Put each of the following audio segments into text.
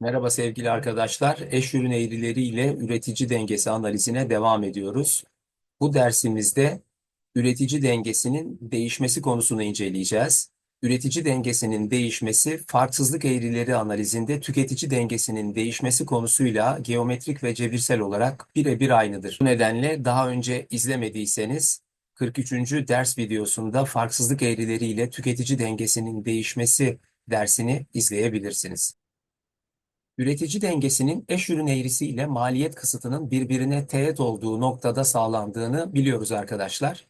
Merhaba sevgili arkadaşlar. Eş ürün eğrileri ile üretici dengesi analizine devam ediyoruz. Bu dersimizde üretici dengesinin değişmesi konusunu inceleyeceğiz. Üretici dengesinin değişmesi, farksızlık eğrileri analizinde tüketici dengesinin değişmesi konusuyla geometrik ve cebirsel olarak birebir aynıdır. Bu nedenle daha önce izlemediyseniz 43. ders videosunda farksızlık eğrileri ile tüketici dengesinin değişmesi dersini izleyebilirsiniz. Üretici dengesinin eş ürün eğrisi ile maliyet kısıtının birbirine teğet olduğu noktada sağlandığını biliyoruz arkadaşlar.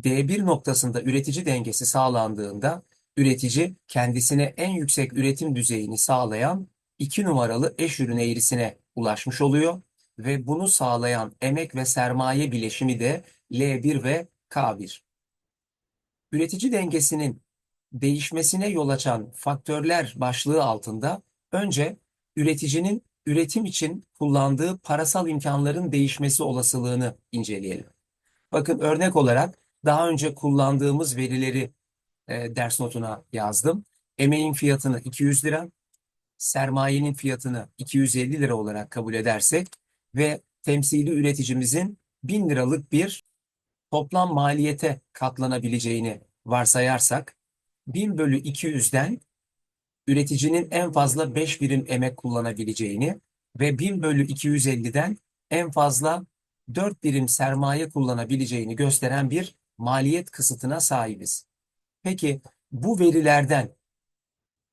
D1 noktasında üretici dengesi sağlandığında üretici kendisine en yüksek üretim düzeyini sağlayan 2 numaralı eş ürün eğrisine ulaşmış oluyor ve bunu sağlayan emek ve sermaye bileşimi de L1 ve K1. Üretici dengesinin değişmesine yol açan faktörler başlığı altında önce üreticinin üretim için kullandığı parasal imkanların değişmesi olasılığını inceleyelim. Bakın örnek olarak daha önce kullandığımız verileri e, ders notuna yazdım. Emeğin fiyatını 200 lira, sermayenin fiyatını 250 lira olarak kabul edersek ve temsili üreticimizin 1000 liralık bir toplam maliyete katlanabileceğini varsayarsak 1000 bölü 200'den üreticinin en fazla 5 birim emek kullanabileceğini ve 1000 bölü 250'den en fazla 4 birim sermaye kullanabileceğini gösteren bir maliyet kısıtına sahibiz. Peki bu verilerden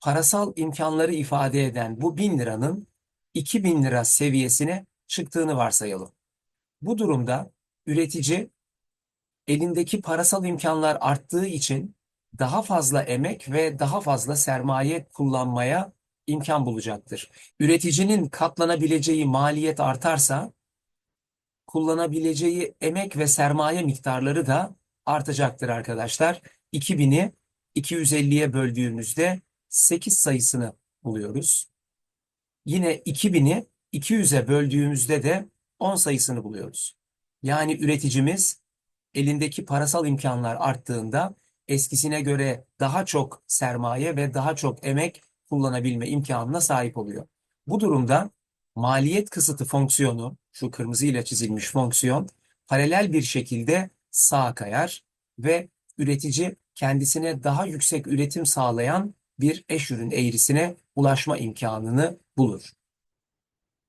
parasal imkanları ifade eden bu 1000 liranın 2000 lira seviyesine çıktığını varsayalım. Bu durumda üretici elindeki parasal imkanlar arttığı için daha fazla emek ve daha fazla sermaye kullanmaya imkan bulacaktır. Üreticinin katlanabileceği maliyet artarsa kullanabileceği emek ve sermaye miktarları da artacaktır arkadaşlar. 2000'i 250'ye böldüğümüzde 8 sayısını buluyoruz. Yine 2000'i 200'e böldüğümüzde de 10 sayısını buluyoruz. Yani üreticimiz elindeki parasal imkanlar arttığında eskisine göre daha çok sermaye ve daha çok emek kullanabilme imkanına sahip oluyor. Bu durumda maliyet kısıtı fonksiyonu, şu kırmızıyla çizilmiş fonksiyon, paralel bir şekilde sağa kayar ve üretici kendisine daha yüksek üretim sağlayan bir eş ürün eğrisine ulaşma imkanını bulur.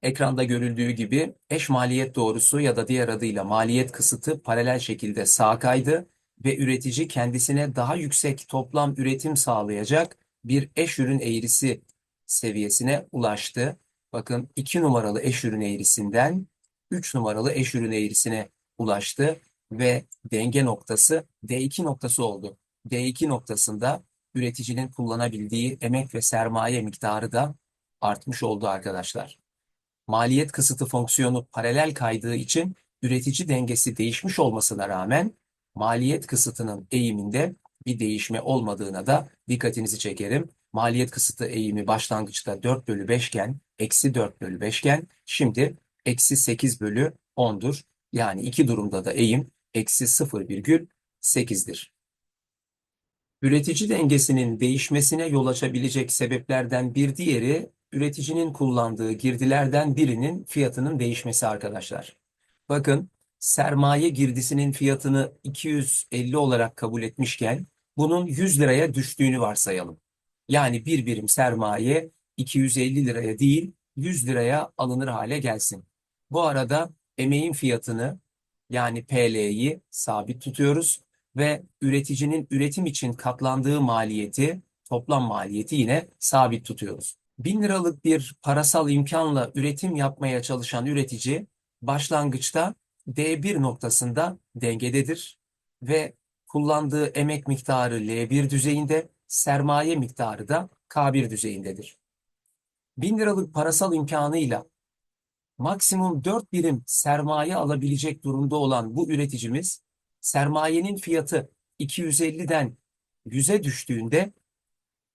Ekranda görüldüğü gibi eş maliyet doğrusu ya da diğer adıyla maliyet kısıtı paralel şekilde sağa kaydı ve üretici kendisine daha yüksek toplam üretim sağlayacak bir eş ürün eğrisi seviyesine ulaştı. Bakın 2 numaralı eş ürün eğrisinden 3 numaralı eş ürün eğrisine ulaştı ve denge noktası D2 noktası oldu. D2 noktasında üreticinin kullanabildiği emek ve sermaye miktarı da artmış oldu arkadaşlar. Maliyet kısıtı fonksiyonu paralel kaydığı için üretici dengesi değişmiş olmasına rağmen maliyet kısıtının eğiminde bir değişme olmadığına da dikkatinizi çekerim. Maliyet kısıtı eğimi başlangıçta 4 bölü 5 iken eksi 4 bölü 5 iken şimdi eksi 8 bölü 10'dur. Yani iki durumda da eğim eksi 0,8'dir. Üretici dengesinin değişmesine yol açabilecek sebeplerden bir diğeri üreticinin kullandığı girdilerden birinin fiyatının değişmesi arkadaşlar. Bakın sermaye girdisinin fiyatını 250 olarak kabul etmişken bunun 100 liraya düştüğünü varsayalım. Yani bir birim sermaye 250 liraya değil 100 liraya alınır hale gelsin. Bu arada emeğin fiyatını yani PL'yi sabit tutuyoruz ve üreticinin üretim için katlandığı maliyeti, toplam maliyeti yine sabit tutuyoruz. 1000 liralık bir parasal imkanla üretim yapmaya çalışan üretici başlangıçta D1 noktasında dengededir ve kullandığı emek miktarı L1 düzeyinde, sermaye miktarı da K1 düzeyindedir. 1000 liralık parasal imkanıyla maksimum 4 birim sermaye alabilecek durumda olan bu üreticimiz sermayenin fiyatı 250'den 100'e düştüğünde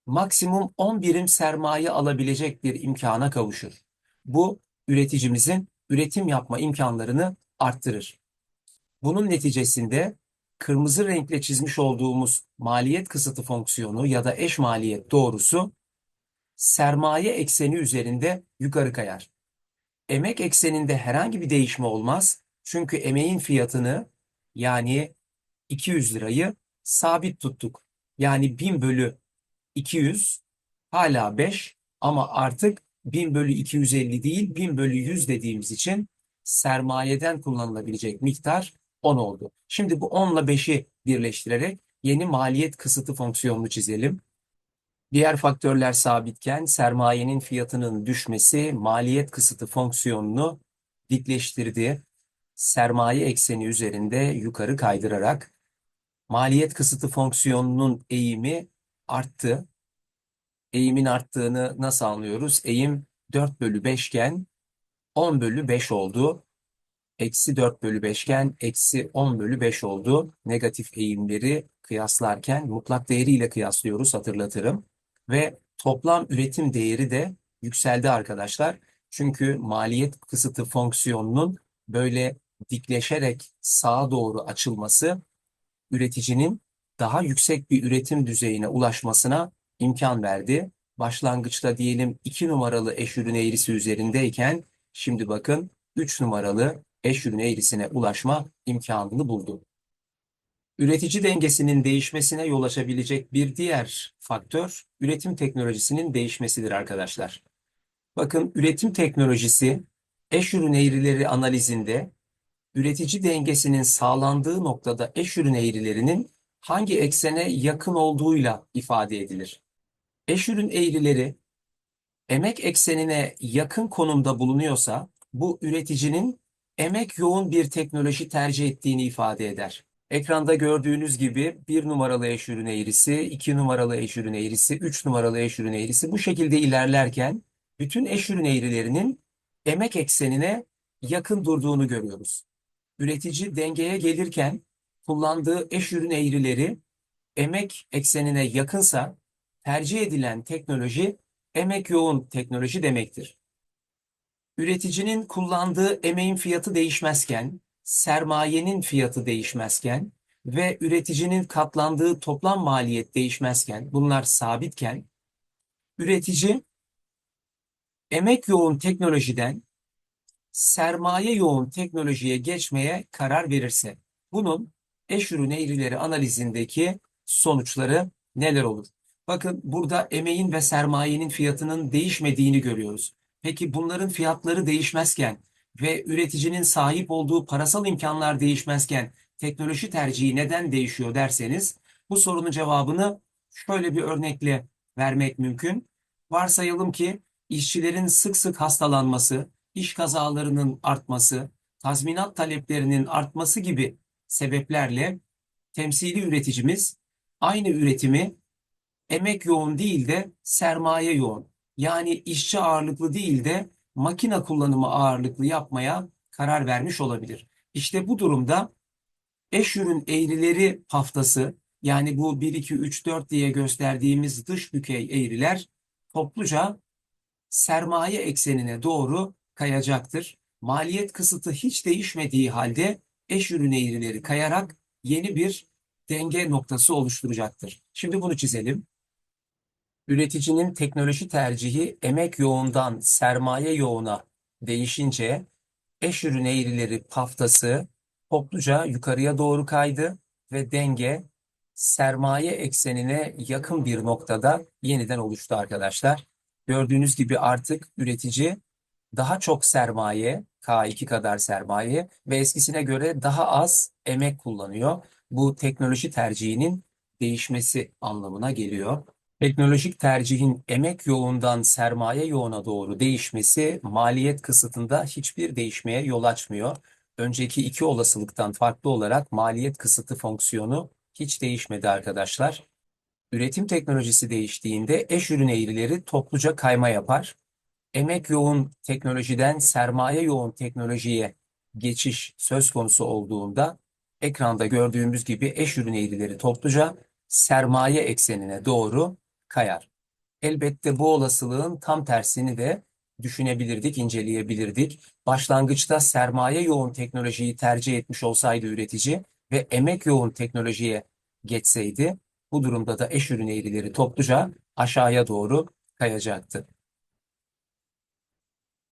maksimum 10 birim sermaye alabilecek bir imkana kavuşur. Bu üreticimizin üretim yapma imkanlarını arttırır. Bunun neticesinde kırmızı renkle çizmiş olduğumuz maliyet kısıtı fonksiyonu ya da eş maliyet doğrusu sermaye ekseni üzerinde yukarı kayar. Emek ekseninde herhangi bir değişme olmaz. Çünkü emeğin fiyatını yani 200 lirayı sabit tuttuk. Yani 1000 bölü 200 hala 5 ama artık 1000 bölü 250 değil 1000 bölü 100 dediğimiz için sermayeden kullanılabilecek miktar 10 oldu. Şimdi bu 10 ile 5'i birleştirerek yeni maliyet kısıtı fonksiyonunu çizelim. Diğer faktörler sabitken sermayenin fiyatının düşmesi maliyet kısıtı fonksiyonunu dikleştirdi. Sermaye ekseni üzerinde yukarı kaydırarak maliyet kısıtı fonksiyonunun eğimi arttı. Eğimin arttığını nasıl anlıyoruz? Eğim 4 bölü 5 iken 10 bölü 5 oldu. Eksi 4 bölü 5 iken eksi 10 bölü 5 oldu. Negatif eğimleri kıyaslarken mutlak değeriyle kıyaslıyoruz hatırlatırım. Ve toplam üretim değeri de yükseldi arkadaşlar. Çünkü maliyet kısıtı fonksiyonunun böyle dikleşerek sağa doğru açılması üreticinin daha yüksek bir üretim düzeyine ulaşmasına imkan verdi. Başlangıçta diyelim 2 numaralı eş ürün eğrisi üzerindeyken şimdi bakın 3 numaralı eş ürün eğrisine ulaşma imkanını buldu. Üretici dengesinin değişmesine yol açabilecek bir diğer faktör üretim teknolojisinin değişmesidir arkadaşlar. Bakın üretim teknolojisi eş ürün eğrileri analizinde üretici dengesinin sağlandığı noktada eş ürün eğrilerinin hangi eksene yakın olduğuyla ifade edilir. Eş ürün eğrileri emek eksenine yakın konumda bulunuyorsa bu üreticinin emek yoğun bir teknoloji tercih ettiğini ifade eder. Ekranda gördüğünüz gibi bir numaralı eş ürün eğrisi, iki numaralı eş ürün eğrisi, üç numaralı eş ürün eğrisi bu şekilde ilerlerken bütün eş ürün eğrilerinin emek eksenine yakın durduğunu görüyoruz. Üretici dengeye gelirken kullandığı eş ürün eğrileri emek eksenine yakınsa tercih edilen teknoloji emek yoğun teknoloji demektir. Üreticinin kullandığı emeğin fiyatı değişmezken, sermayenin fiyatı değişmezken ve üreticinin katlandığı toplam maliyet değişmezken, bunlar sabitken, üretici emek yoğun teknolojiden sermaye yoğun teknolojiye geçmeye karar verirse, bunun eş ürün eğrileri analizindeki sonuçları neler olur? Bakın burada emeğin ve sermayenin fiyatının değişmediğini görüyoruz. Peki bunların fiyatları değişmezken ve üreticinin sahip olduğu parasal imkanlar değişmezken teknoloji tercihi neden değişiyor derseniz bu sorunun cevabını şöyle bir örnekle vermek mümkün. Varsayalım ki işçilerin sık sık hastalanması, iş kazalarının artması, tazminat taleplerinin artması gibi sebeplerle temsili üreticimiz aynı üretimi emek yoğun değil de sermaye yoğun yani işçi ağırlıklı değil de makine kullanımı ağırlıklı yapmaya karar vermiş olabilir. İşte bu durumda eş ürün eğrileri haftası yani bu 1, 2, 3, 4 diye gösterdiğimiz dış bükey eğriler topluca sermaye eksenine doğru kayacaktır. Maliyet kısıtı hiç değişmediği halde eş ürün eğrileri kayarak yeni bir denge noktası oluşturacaktır. Şimdi bunu çizelim. Üreticinin teknoloji tercihi emek yoğundan sermaye yoğuna değişince eş ürün eğrileri paftası topluca yukarıya doğru kaydı ve denge sermaye eksenine yakın bir noktada yeniden oluştu arkadaşlar. Gördüğünüz gibi artık üretici daha çok sermaye, K2 kadar sermaye ve eskisine göre daha az emek kullanıyor. Bu teknoloji tercihinin değişmesi anlamına geliyor. Teknolojik tercihin emek yoğundan sermaye yoğuna doğru değişmesi maliyet kısıtında hiçbir değişmeye yol açmıyor. Önceki iki olasılıktan farklı olarak maliyet kısıtı fonksiyonu hiç değişmedi arkadaşlar. Üretim teknolojisi değiştiğinde eş ürün eğrileri topluca kayma yapar. Emek yoğun teknolojiden sermaye yoğun teknolojiye geçiş söz konusu olduğunda ekranda gördüğümüz gibi eş ürün eğrileri topluca sermaye eksenine doğru kayar. Elbette bu olasılığın tam tersini de düşünebilirdik, inceleyebilirdik. Başlangıçta sermaye yoğun teknolojiyi tercih etmiş olsaydı üretici ve emek yoğun teknolojiye geçseydi, bu durumda da eş ürün eğrileri topluca aşağıya doğru kayacaktı.